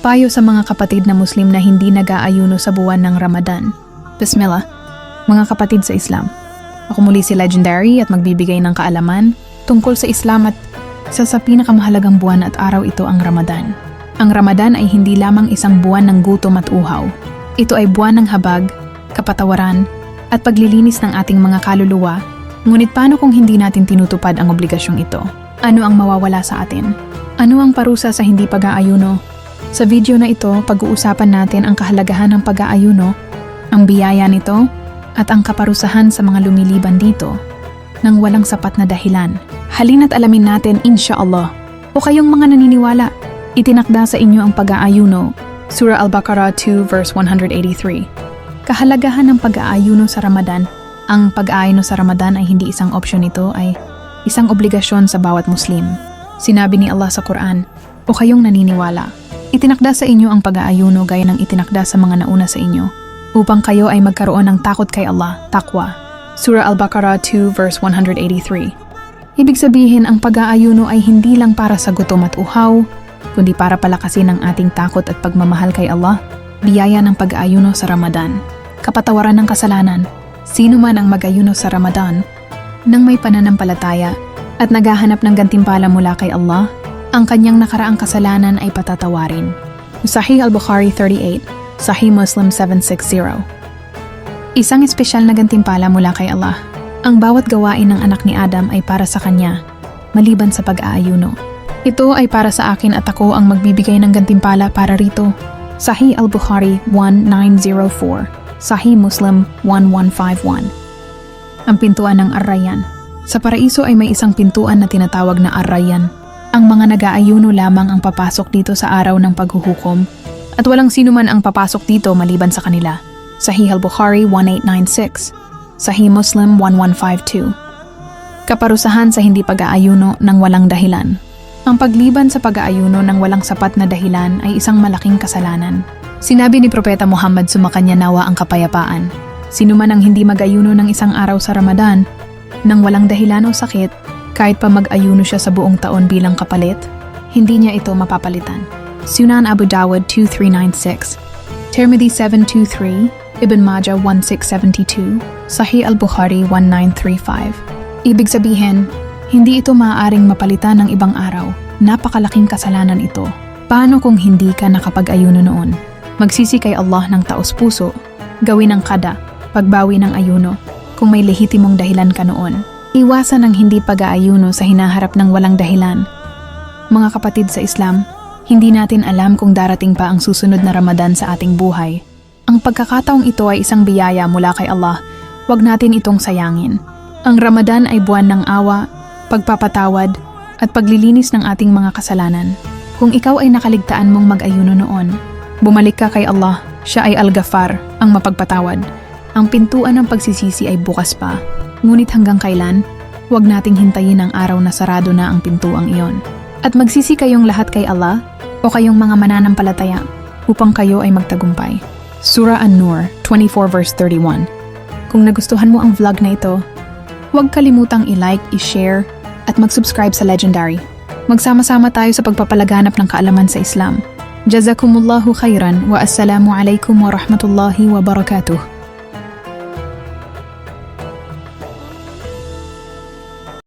Payo sa mga kapatid na Muslim na hindi nag-aayuno sa buwan ng Ramadan. Bismillah, mga kapatid sa Islam. Ako muli si Legendary at magbibigay ng kaalaman tungkol sa Islam at isa sa pinakamahalagang buwan at araw ito ang Ramadan. Ang Ramadan ay hindi lamang isang buwan ng gutom at uhaw. Ito ay buwan ng habag, kapatawaran, at paglilinis ng ating mga kaluluwa. Ngunit paano kung hindi natin tinutupad ang obligasyong ito? Ano ang mawawala sa atin? Ano ang parusa sa hindi pag-aayuno? Sa video na ito, pag-uusapan natin ang kahalagahan ng pag-aayuno, ang biyaya nito, at ang kaparusahan sa mga lumiliban dito nang walang sapat na dahilan. Halina't alamin natin inshallah. O kayong mga naniniwala, itinakda sa inyo ang pag-aayuno, Surah Al-Baqarah 2 verse 183. Kahalagahan ng pag-aayuno sa Ramadan, ang pag-aayuno sa Ramadan ay hindi isang opsyon nito ay isang obligasyon sa bawat Muslim. Sinabi ni Allah sa Quran, o kayong naniniwala, Itinakda sa inyo ang pag-aayuno gaya ng itinakda sa mga nauna sa inyo, upang kayo ay magkaroon ng takot kay Allah, takwa. Surah Al-Baqarah 2 verse 183. Ibig sabihin, ang pag-aayuno ay hindi lang para sa gutom at uhaw, kundi para palakasin ang ating takot at pagmamahal kay Allah, biyaya ng pag-aayuno sa Ramadan, kapatawaran ng kasalanan, sino man ang mag-ayuno sa Ramadan, nang may pananampalataya at naghahanap ng gantimpala mula kay Allah, ang kanyang nakaraang kasalanan ay patatawarin. Sahih al-Bukhari 38, Sahih Muslim 760. Isang espesyal na gantimpala mula kay Allah. Ang bawat gawain ng anak ni Adam ay para sa kanya, maliban sa pag-aayuno. Ito ay para sa akin at ako ang magbibigay ng gantimpala para rito. Sahih al-Bukhari 1904, Sahih Muslim 1151. Ang pintuan ng Arrayan. Sa paraiso ay may isang pintuan na tinatawag na Arrayan ang mga nag-aayuno lamang ang papasok dito sa araw ng paghuhukom at walang sino man ang papasok dito maliban sa kanila. Sahih al-Bukhari 1896, Sahih Muslim 1152. Kaparusahan sa hindi pag-aayuno ng walang dahilan. Ang pagliban sa pag-aayuno ng walang sapat na dahilan ay isang malaking kasalanan. Sinabi ni Propeta Muhammad sumakanya nawa ang kapayapaan. Sino man ang hindi mag-ayuno ng isang araw sa Ramadan, nang walang dahilan o sakit, kahit pa mag-ayuno siya sa buong taon bilang kapalit, hindi niya ito mapapalitan. Sunan Abu Dawud 2396, Tirmidhi 723, Ibn Majah 1672, Sahih al-Bukhari 1935. Ibig sabihin, hindi ito maaaring mapalitan ng ibang araw. Napakalaking kasalanan ito. Paano kung hindi ka nakapag-ayuno noon? Magsisi kay Allah ng taos puso, gawin ang kada, pagbawi ng ayuno, kung may lehitimong dahilan ka noon. Iwasan ang hindi pag-aayuno sa hinaharap ng walang dahilan. Mga kapatid sa Islam, hindi natin alam kung darating pa ang susunod na Ramadan sa ating buhay. Ang pagkakataong ito ay isang biyaya mula kay Allah, huwag natin itong sayangin. Ang Ramadan ay buwan ng awa, pagpapatawad, at paglilinis ng ating mga kasalanan. Kung ikaw ay nakaligtaan mong mag-ayuno noon, bumalik ka kay Allah, siya ay Al-Ghaffar, ang mapagpatawad. Ang pintuan ng pagsisisi ay bukas pa. Ngunit hanggang kailan, huwag nating hintayin ang araw na sarado na ang pintuang iyon. At magsisi kayong lahat kay Allah o kayong mga mananampalataya upang kayo ay magtagumpay. Surah An-Nur 24 verse 31 Kung nagustuhan mo ang vlog na ito, huwag kalimutang i-like, i-share, at mag-subscribe sa Legendary. Magsama-sama tayo sa pagpapalaganap ng kaalaman sa Islam. Jazakumullahu khairan wa assalamu alaikum wa rahmatullahi wa barakatuh.